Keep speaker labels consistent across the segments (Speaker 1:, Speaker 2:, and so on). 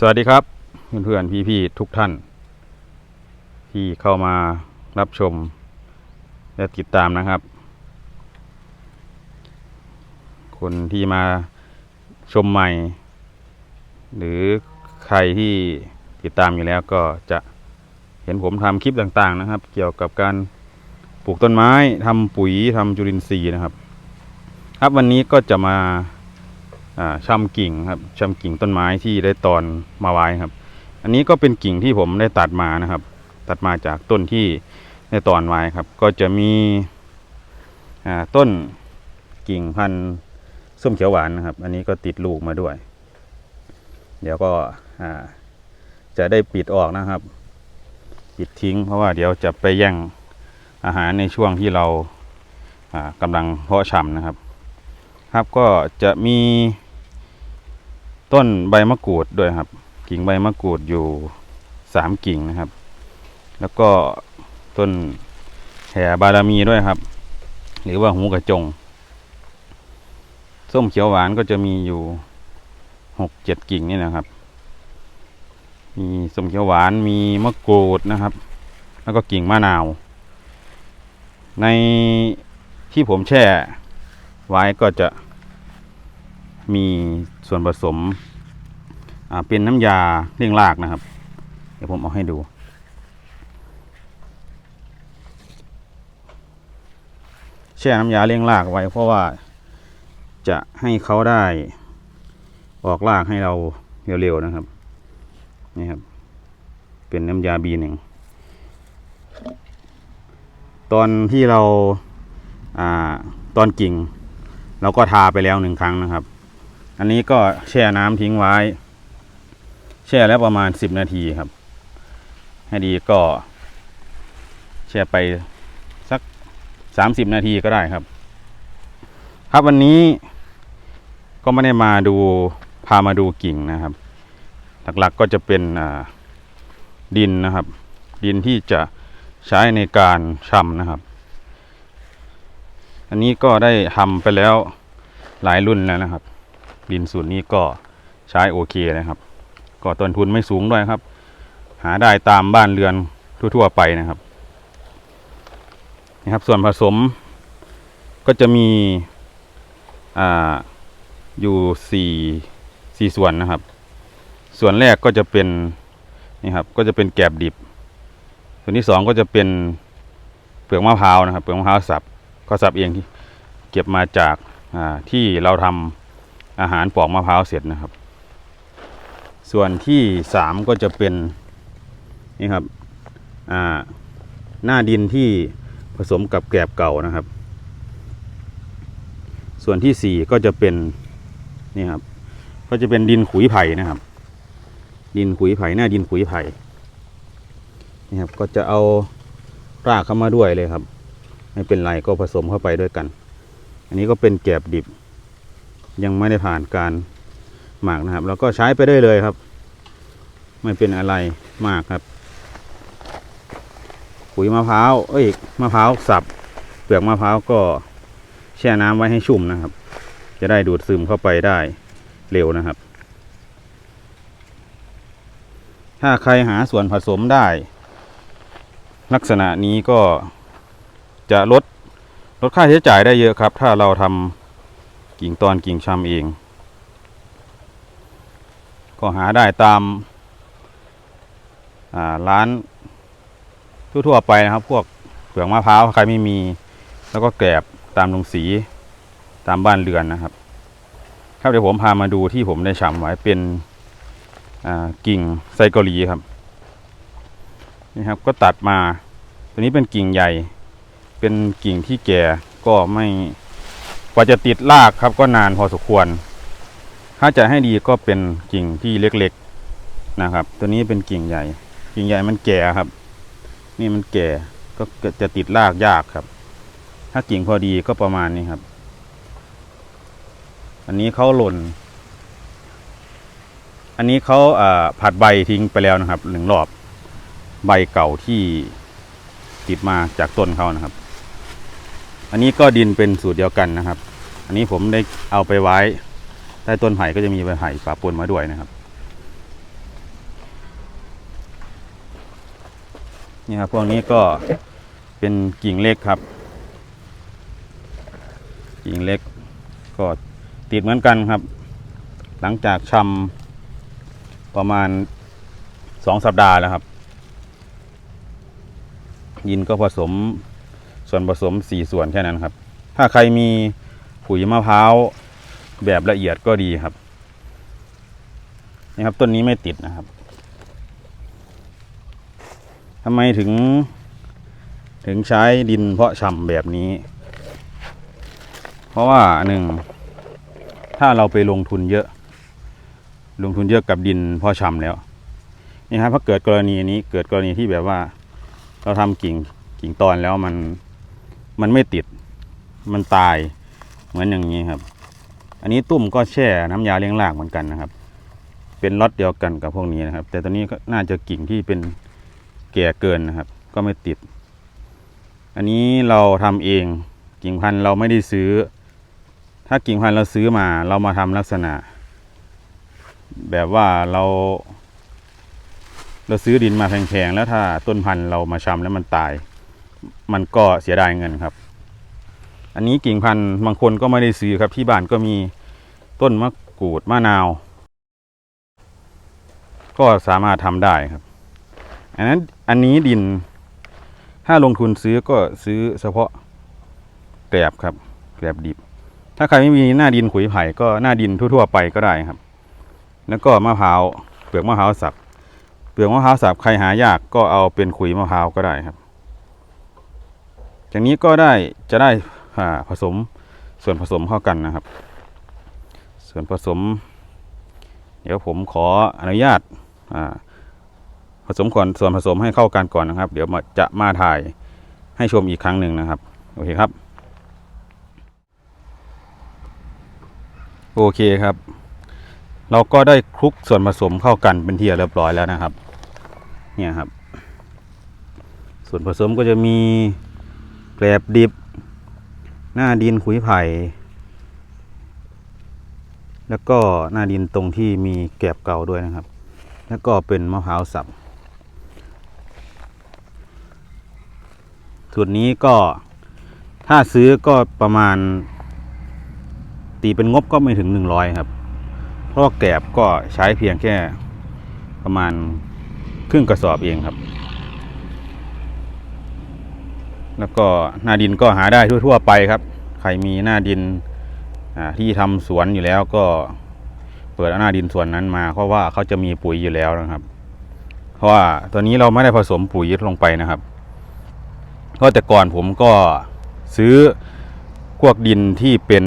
Speaker 1: สวัสดีครับเพื่อนๆพี่ๆทุกท่าน ที่เข้ามารับชม และติดตามนะครับ คนที่มาชมใหม่ หรือใครที่ติดตามอยู่แล้วก็จะเห็นผมทำคลิปต่างๆนะครับ เกี่ยวกับการปลูกต้นไม้ทำปุ๋ยทำจุลินทรีย์นะครับ ครับวันนี้ก็จะมาอ่า ช่ำกิ่งครับช่ำกิ่งต้นไม้ที่ได้ตอนมาไว้ครับ อันนี้ก็เป็นกิ่งที่ผมได้ตัดมานะครับ ตัดมาจากต้นที่ได้ตอนไว้ครับ ก็จะมีต้นกิ่งพันธุ์ส้มเขียวหวานนะครับ อันนี้ก็ติดลูกมาด้วย เดี๋ยวก็จะได้ปิดออกนะครับ ปิดทิ้ง เพราะว่าเดี๋ยวจะไปแย่งอาหารในช่วงที่เราอ่ากำลังเพาะชำนะครับ ครับก็จะมี ต้นใบมะกรูดด้วยครับ กิ่งใบมะกรูดอยู่สามกิ่งนะครับ แล้วก็ต้นแห่บารมีด้วยครับ หรือว่าหูกระจง ส้มเขียวหวานก็จะมีอยู่หกเจ็ดกิ่งนี่นะครับ มีส้มเขียวหวานมีมะกรูดนะครับ แล้วก็กิ่งมะนาว ในที่ผมแช่ไว้ก็จะ มีส่วนผสมเป็นน้ำยาเลี่ยงรากนะครับ เดี๋ยวผมเอาให้ดู แช่น้ำยาเลี่ยงรากไว้ เพราะว่าจะให้เขาได้ออกรากให้เราเร็วๆนะครับนี่ครับ เป็นน้ำยาบีหนึ่งตอนที่เราอ่าตอนกิ่ง เราก็ทาไปแล้วหนึ่งครั้งนะครับ อันนี้ก็แช่น้ำทิ้งไว้ แช่แล้วประมาณสิบนาทีครับ ให้ดีก็แช่ไปสักสามสิบนาทีก็ได้ครับ ครับวันนี้ก็ไม่ได้มาดูพามาดูกิ่งนะครับ หลักๆก็จะเป็นดินนะครับ ดินที่จะใช้ในการชำนะครับ อันนี้ก็ได้ทำไปแล้วหลายรุ่นแล้วนะครับ ดินสูตรนี้ก็ใช้โอเคนะครับ ก็ต้นทุนไม่สูงด้วยครับ หาได้ตามบ้านเรือนทั่ว ๆ ไปนะครับนะครับ ส่วนผสมก็จะมีอ่าอยู่สี่สี่ส่วนนะครับ ส่วนแรกก็จะเป็นนี่ครับก็จะเป็นแกบดิบ ส่วนที่สองก็จะเป็นเปลือกมะพร้าวนะครับ เปลือกมะพร้าวสับก็สับเองที่เก็บมาจากอ่าที่เราทำ อาหารปอกมะพร้าวเสร็จนะครับ ส่วนที่สามก็จะเป็นนี่ครับหน้าดินที่ผสมกับแกลบเก่านะครับ ส่วนที่สี่ก็จะเป็นนี่ครับ ก็จะเป็นดินขุยไผ่นะครับ ดินขุยไผ่หน้าดินขุยไผ่นี่ครับก็จะเอารากเข้ามาด้วยเลยครับ ไม่เป็นไรก็ผสมเข้าไปด้วยกัน อันนี้ก็เป็นแกลบดิบ ยังไม่ได้ผ่านการหมักนะครับ แล้วก็ใช้ไปได้เลยครับ ไม่เป็นอะไรมากครับ ปุ๋ยมะพร้าวเอ้ยมะพร้าวสับ เปลือกมะพร้าวก็แช่น้ำไว้ให้ชุ่มนะครับ จะได้ดูดซึมเข้าไปได้เร็วนะครับ ถ้าใครหาส่วนผสมได้ ลักษณะนี้ก็จะลดลดค่าใช้จ่ายได้เยอะครับ ถ้าเราทำ กิ่งตอนกิ่งชำเอง ก็หาได้ตามาร้านทั่วๆไปนะครับ พวกเปลือกมะพร้าวใครไม่มี แล้วก็แกลบตามลงสีตามบ้านเรือนนะครับ ครับเดี๋ยวผมพามาดูที่ผมได้ชำไว้เป็นกิ่งไซโกลีครับนี่ครับก็ตัดมา ตัวนี้เป็นกิ่งใหญ่ เป็นกิ่งที่แก่ก็ไม่ ว่าจะติดรากครับก็นานพอสมควร ถ้าจะให้ดีก็เป็นกิ่งที่เล็กๆนะครับ ตัวนี้เป็นกิ่งใหญ่ กิ่งใหญ่มันแก่ครับ นี่มันแก่ก็จะติดรากยากครับ ถ้ากิ่งพอดีก็ประมาณนี้ครับ อันนี้เขาหล่น อันนี้เขาอ่าผัดใบทิ้งไปแล้วนะครับหนึ่งรอบใบเก่าที่ติดมาจากต้นเขานะครับ อันนี้ก็ดินเป็นสูตรเดียวกันนะครับ อันนี้ผมได้เอาไปไว้ใต้ต้นไผ่ก็จะมีใบไผ่ปะปนมาด้วยนะครับนี่ครับพวกนี้ก็เป็นกิ่งเล็กครับ กิ่งเล็กก็ติดเหมือนกันครับ หลังจากชำประมาณสองสัปดาห์แล้วครับ ยินก็ผสมส่วนผสมสี่ส่วนแค่นั้นครับ ถ้าใครมี ปุ๋ยมะพร้าวแบบละเอียดก็ดีครับนี่ครับต้นนี้ไม่ติดนะครับทำไมถึง ถึงใช้ดินเพาะชำแบบนี้ เพราะว่าหนึ่งถ้าเราไปลงทุนเยอะ ลงทุนเยอะกับดินเพาะชำแล้วนี่ครับถ้าเกิดกรณีนี้เกิดกรณีที่แบบว่า เราทำกิ่งกิ่งตอนแล้วมันมันไม่ติดมันตาย เหมือนอย่างนี้ครับ อันนี้ตุ้มก็แช่น้ำยาเลี้ยงรากเหมือนกันนะครับ เป็นล็อตเดียวกันกับพวกนี้นะครับ แต่ตอนนี้ก็น่าจะกิ่งที่เป็นแก่เกินนะครับ ก็ไม่ติด อันนี้เราทำเองกิ่งพันธุ์เราไม่ได้ซื้อ ถ้ากิ่งพันธุ์เราซื้อมา เรามาทำลักษณะ แบบว่าเรา เราซื้อดินมาแพงๆแล้วถ้าต้นพันธุ์เรามาชำแล้วมันตาย มันก็เสียดายเงินครับ อันนี้กิ่งพันธุ์บางคนก็ไม่ได้ซื้อครับที่บ้านก็มีต้นมะกรูดมะนาว ก็สามารถทำได้ครับ อันนั้นอันนี้ดิน ถ้าลงทุนซื้อก็ซื้อเฉพาะแกลบครับแกลบดิบ ถ้าใครไม่มีหน้าดินขุยไผ่ก็หน้าดินทั่วๆไปก็ได้ครับ แล้วก็มะพร้าวเปลือกมะพร้าวสับเปลือกมะพร้าวสับใครหายากก็เอาเป็นขุยมะพร้าวก็ได้ครับจากนี้ก็ได้จะได้ ผสมส่วนผสมเข้ากันนะครับ ส่วนผสม เดี๋ยวผมขออนุญาตาผสมก่อนส่วนผสมให้เข้ากันก่อนนะครับ เดี๋ยวจะมาถ่ายให้ชมอีกครั้งหนึ่งนะครับ โอเคครับ โอเคครับ เราก็ได้คลุกส่วนผสมเข้ากันเป็นที่เรียบร้อยแล้วนะครับ เนี่ยครับ ส่วนผสมก็จะมีแกลบดิบ หน้าดินขุยไผ่ แล้วก็หน้าดินตรงที่มีแกลบเก่าด้วยนะครับ แล้วก็เป็นมะพร้าวสับส่วนนี้ก็ถ้าซื้อก็ประมาณ ตีเป็นงบก็ไม่ถึงหนึ่งร้อยครับ เพราะแกลบก็ใช้เพียงแค่ประมาณครึ่งกระสอบเองครับ แล้วก็หน้าดินก็หาได้ทั่ว ๆ ไปครับ ใครมีหน้าดินที่ทำสวนอยู่แล้วก็เปิดหน้าดินส่วนนั้นมา เพราะว่าเขาจะมีปุ๋ยอยู่แล้วนะครับ เพราะว่าตอนนี้เราไม่ได้ผสมปุ๋ยลงไปนะครับเพราะแต่ก่อนผมก็ซื้อพวกดินที่เป็น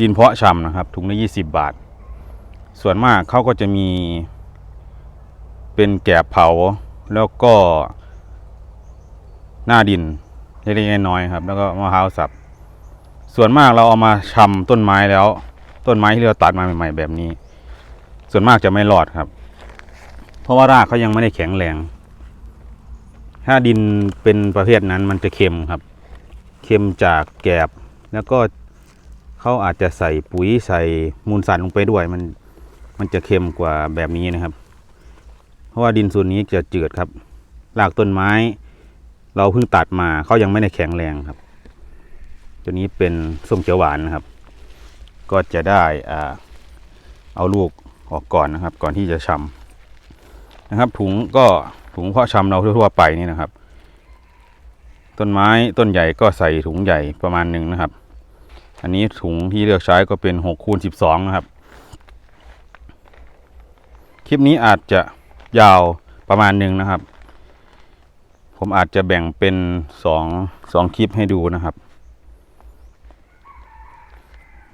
Speaker 1: ดินเพาะชำนะครับถุงละยี่สิบบาท ส่วนมากเขาก็จะมีเป็นแกบเผาแล้วก็ หน้าดินเล็กๆน้อยๆครับ แล้วก็มะพร้าวสับ ส่วนมากเราเอามาชำต้นไม้แล้ว ต้นไม้ที่เราตัดมาใหม่ ๆ แบบนี้ ส่วนมากจะไม่รอดครับ เพราะว่ารากเขายังไม่ได้แข็งแรง ถ้าดินเป็นประเภทนั้นมันจะเค็มครับ เค็มจากแกบแล้วก็เขาอาจจะใส่ปุ๋ยใส่มูลสัตว์ลงไปด้วย มันมันจะเค็มกว่าแบบนี้นะครับ เพราะว่าดินส่วนนี้จะจืดครับรากต้นไม้ เราเพิ่งตัดมาเขายังไม่ได้แข็งแรงครับ ตัวนี้เป็นส้มเขียวหวานนะครับ ก็จะได้อ่าเอาลูกออกก่อนนะครับ ก่อนที่จะชำนะครับ ถุงก็ถุงเพาะชำเราทั่วๆไปนี่นะครับ ต้นไม้ต้นใหญ่ก็ใส่ถุงใหญ่ประมาณหนึ่งนะครับ อันนี้ถุงที่เลือกใช้ก็เป็นหกคูณสิบสองนะครับ คลิปนี้อาจจะยาวประมาณหนึ่งนะครับ ผมอาจจะแบ่งเป็นสองสองคลิปให้ดูนะครับ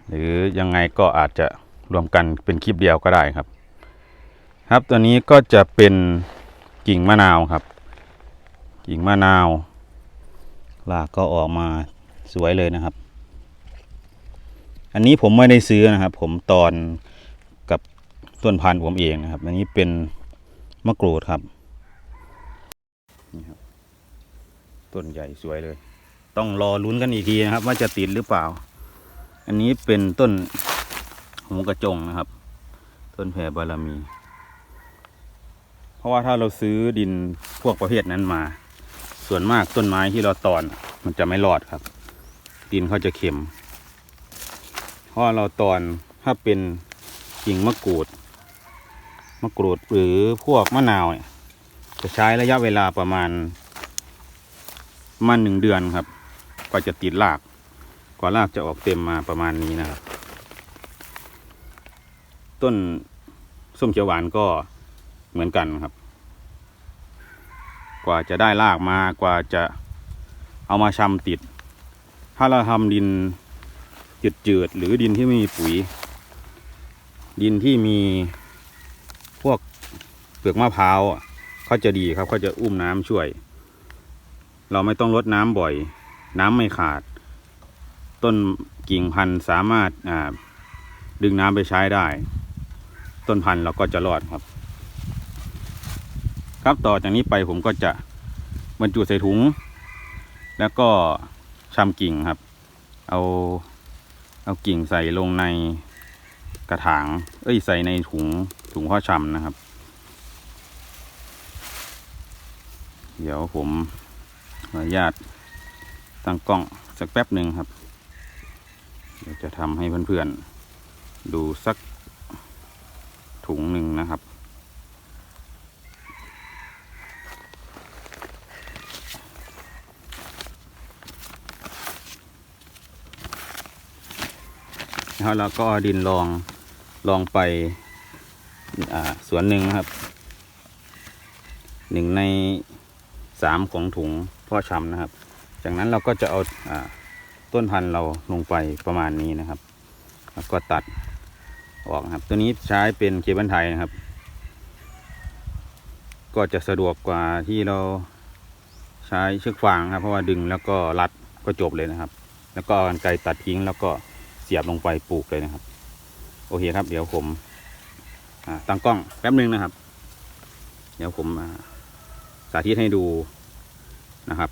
Speaker 1: หรือยังไงก็อาจจะรวมกันเป็นคลิปเดียวก็ได้ครับ ครับตัวนี้ก็จะเป็นกิ่งมะนาวครับ กิ่งมะนาวรากก็ออกมาสวยเลยนะครับ อันนี้ผมไม่ได้ซื้อนะครับ ผมตอนกับต้นพันธุ์ผมเองนะครับ อันนี้เป็นมะกรูดครับนี่ครับ ต้นใหญ่สวยเลย ต้องรอลุ้นกันอีกทีนะครับ ว่าจะติดหรือเปล่า อันนี้เป็นต้นหูกระจงนะครับ ต้นแผ่บารมี เพราะว่าถ้าเราซื้อดินพวกประเภทนั้นมา ส่วนมากต้นไม้ที่เราตอนมันจะไม่รอดครับ ดินเขาจะเค็มเพราะเราตอนถ้าเป็นกิ่งมะกรูดมะกรูดหรือพวกมะนาวเนี่ยจะใช้ระยะเวลาประมาณ มาหนึ่งเดือนครับกว่าจะติดรากกว่ารากจะออกเต็มมาประมาณนี้นะครับ ต้นส้มเขียวหวานก็เหมือนกันครับ กว่าจะได้รากมากว่าจะเอามาชำติด ถ้าเราทำดินจืดๆหรือดินที่ไม่มีปุ๋ย ดินที่มีพวกเปลือกมะพร้าวเขาจะดีครับเขาจะอุ้มน้ำช่วย เราไม่ต้องลดน้ำบ่อย น้ำไม่ขาด ต้นกิ่งพันธุ์สามารถดึงน้ำไปใช้ได้ ต้นพันธุ์เราก็จะรอดครับ ครับต่อจากนี้ไปผมก็จะบรรจุใส่ถุง แล้วก็ชำกิ่งครับ เอาเอากิ่งใส่ลงในกระถาง เอ้ยใส่ในถุงถุงเพ่อชำนะครับ เดี๋ยวผม ขออนุญาตตั้งกล้องสักแป๊บหนึ่งครับเดี๋ยวจะทำให้เพื่อนๆ ดูสักถุงหนึ่งนะครับ แล้วเราก็ดินลองลองไปสวนหนึ่งครับ หนึ่งในสามของถุง พ่อช้ำนะครับ จากนั้นเราก็จะเอาอาต้นพันธุ์เราลงไปประมาณนี้นะครับ แล้วก็ตัดออกนะครับ ตัวนี้ใช้เป็นเคเบิลไทยนะครับ ก็จะสะดวกกว่าที่เราใช้เชือกฟางครับ เพราะว่าดึงแล้วก็รัดก็จบเลยนะครับ แล้วก็กรรไกตัดทิ้งแล้วก็เสียบลงไปปลูกเลยนะครับ โอเคครับ เดี๋ยวผมตั้งกล้องแป๊บนึงนะครับ เดี๋ยวผมสาธิตให้ดู นะครับ